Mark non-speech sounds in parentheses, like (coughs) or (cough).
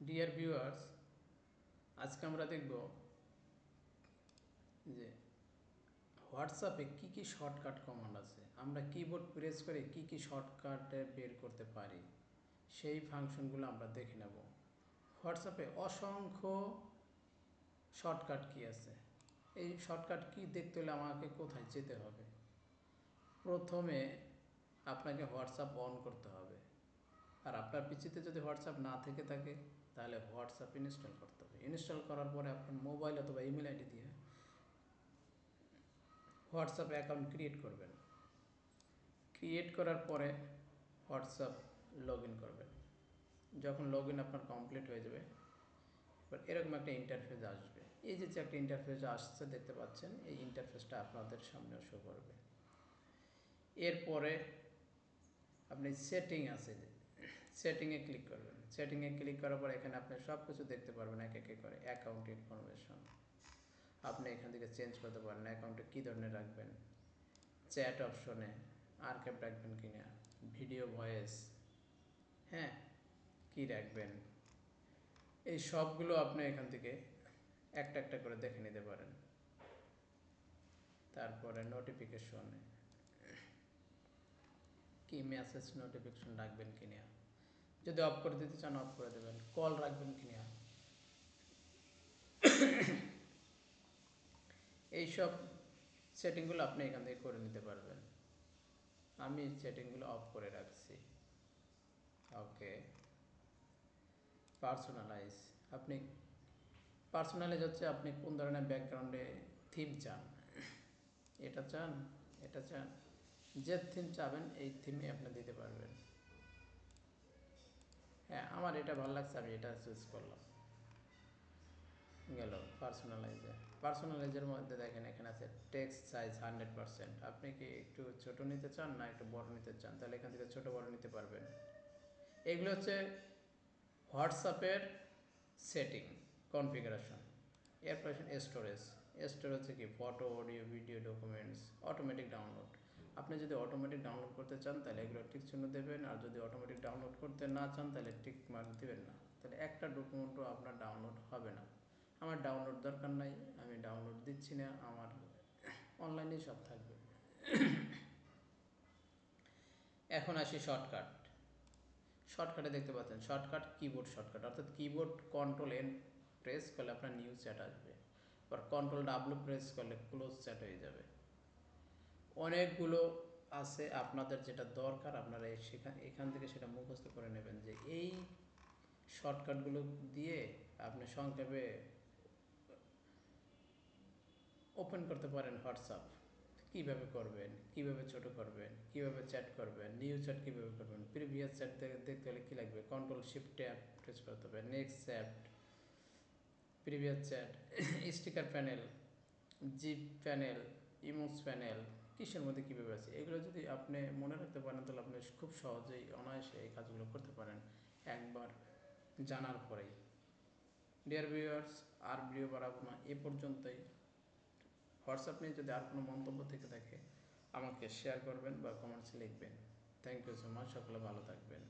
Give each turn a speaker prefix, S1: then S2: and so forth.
S1: Dear viewers আজকে আমরা দেখব যে হোয়াটসঅ্যাপে কি কি শর্টকাট কমান্ড আছে। আমরা কিবোর্ড প্রেস করে কি কি শর্টকাটে বের করতে পারি, সেই ফাংশনগুলো আমরা দেখে নেব। হোয়াটসঅ্যাপে অসংখ্য শর্টকাট কি আছে। এই শর্টকাট কি দেখতে হলে আমাকে কোথায় যেতে হবে? প্রথমে আপনাকে হোয়াটসঅ্যাপ অন করতে হবে। আর আপনার পিছিতে যদি হোয়াটসঅ্যাপ না থেকে থাকে, তাহলে হোয়াটসঅ্যাপ ইনস্টল করতে হবে। ইনস্টল করার পরে আপনার মোবাইল অথবা ইমেল আইডি দিয়ে হোয়াটসঅ্যাপ অ্যাকাউন্ট ক্রিয়েট করবেন। ক্রিয়েট করার পরে হোয়াটসঅ্যাপ লগ ইন করবেন। যখন লগ ইন আপনার কমপ্লিট হয়ে যাবে, এবার এরকম একটা ইন্টারফেস আসবে। এই যে যে একটা ইন্টারফেস আসছে, দেখতে পাচ্ছেন, এই ইন্টারফেসটা আপনাদের সামনেও শো করবে। এরপরে আপনি সেটিং আছে যে সেটিংয়ে ক্লিক করবেন। সেটিংয়ে ক্লিক করার পর এখানে আপনি সব কিছু দেখতে পারবেন এক একে করে। অ্যাকাউন্ট ইনফরমেশন আপনি এখান থেকে চেঞ্জ করতে পারেন অ্যাকাউন্টে কী ধরনের রাখবেন? চ্যাট অপশনে আর আর্কাইভ রাখবেন কি না ভিডিও ভয়েস হ্যাঁ? কি রাখবেন? এই সবগুলো আপনি এখান থেকে একটা একটা করে দেখে নিতে পারেন। তারপরে নোটিফিকেশন কি মেসেজ নোটিফিকেশন রাখবেন কি না যদি অফ করে দিতে চান অফ করে দেবেন। কল রাখবেন কি না এইসব সেটিংগুলো আপনি এখান থেকে করে নিতে পারবেন। আমি সেটিংগুলো অফ করে রাখছি। ওকে পার্সোনালাইজ আপনি পার্সোনালাইজ হচ্ছে আপনি কোন ধরনের ব্যাকগ্রাউন্ডে থিম চান? এটা চান এটা চান। যে থিম চাবেন, এই থিমে আপনি দিতে পারবেন। হ্যাঁ আমার এটা ভালো লাগছে, আমি এটা চুজ করলাম। গেল পার্সোনালাইজে পার্সোনালাইজের মধ্যে দেখেন, এখানে আছে টেক্সট সাইজ হান্ড্রেড পারসেন্ট আপনি কি একটু ছোট নিতে চান না একটু বড় নিতে চান? তাহলে এখান থেকে ছোট বড় নিতে পারবেন। এগুলো হচ্ছে হোয়াটসঅ্যাপের সেটিং কনফিগারেশন এরপর স্টোরেজ স্টোরেজ হচ্ছে কি? Photo audio video documents automatic download আপনি যদি অটোমেটিক ডাউনলোড করতে চান, তাহলে এগুলো টিক চিহ্ন দেবেন। আর যদি অটোমেটিক ডাউনলোড করতে না চান, তাহলে টিক মার্ক দেবেন না। তাহলে একটা ডকুমেন্টও আপনার ডাউনলোড হবে না। আমার ডাউনলোড দরকার নাই, আমি ডাউনলোড দিচ্ছি না, আমার অনলাইনে সব থাকবে। এখন আসি শর্টকাট শর্টকাটে দেখতে পাচ্ছেন শর্টকাট কিবোর্ড শর্টকাট অর্থাৎ কিবোর্ড কন্ট্রোল এন প্রেস করলে আপনার নিউ চ্যাট আসবে। আবার কন্ট্রোল ডাব্লু প্রেস করলে ক্লোজ চ্যাট হয়ে যাবে। অনেকগুলো আছে আপনাদের যেটা দরকার, আপনারা সেখান এখান থেকে সেটা মুখস্থ করে নেবেন যে এই শর্টকাটগুলো দিয়ে আপনি সংক্ষেপে ওপেন করতে পারেন হোয়াটসঅ্যাপ। কীভাবে করবেন, কীভাবে ছোট করবেন, কীভাবে চ্যাট করবেন, নিউ চ্যাট কীভাবে করবেন, প্রিভিয়াস চ্যাট দেখতে হলে কী লাগবে? কন্ট্রোল শিফট ট্যাপ, প্রেস করতে হবে, next chat, previous chat, (coughs) sticker panel, GIF panel emojis panel কিসের মধ্যে কীভাবে আছে? এগুলো যদি আপনি মনে রাখতে পারেন, তাহলে আপনি খুব সহজেই অনায়াসে এই কাজগুলো করতে পারেন। একবার জানার পরেই। ডিয়ার ভিউয়ার্স আর ভিডিও বাড়াবো না। এ পর্যন্তই। হোয়াটসঅ্যাপ নিয়ে যদি আর কোনো মন্তব্য থেকে থাকে, আমাকে শেয়ার করবেন বা কমেন্টসে লিখবেন। থ্যাংক ইউ সো মাচ সকলে ভালো থাকবেন।